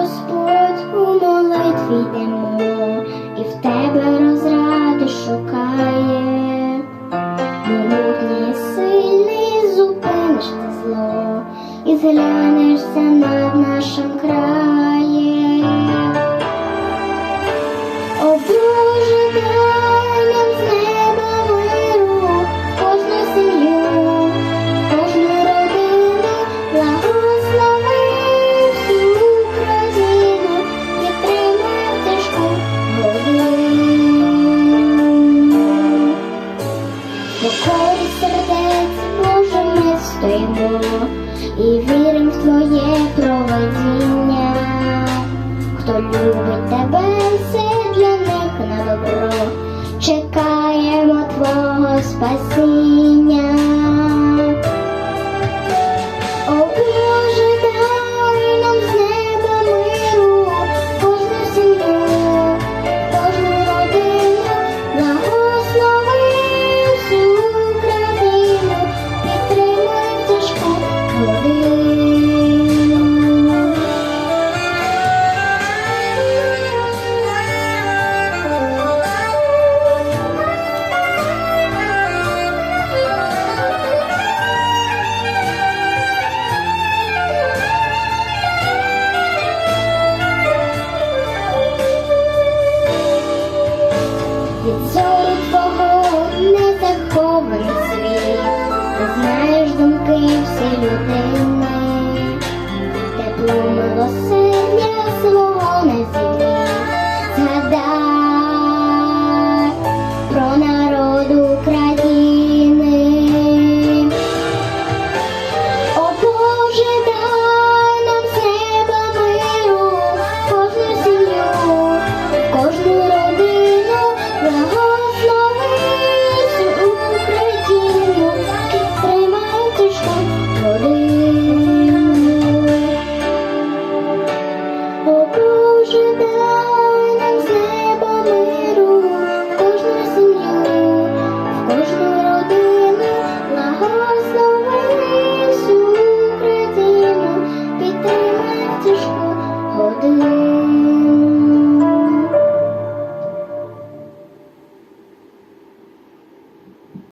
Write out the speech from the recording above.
Господь у молитві йдемо, і в тебе розради шукає, могутній сильний зупиниш ти зло і зглянешся над нашим краєм. О Боже, любить тебе, все для них на добро, чекаємо твого спасіння. 너무 멀었어?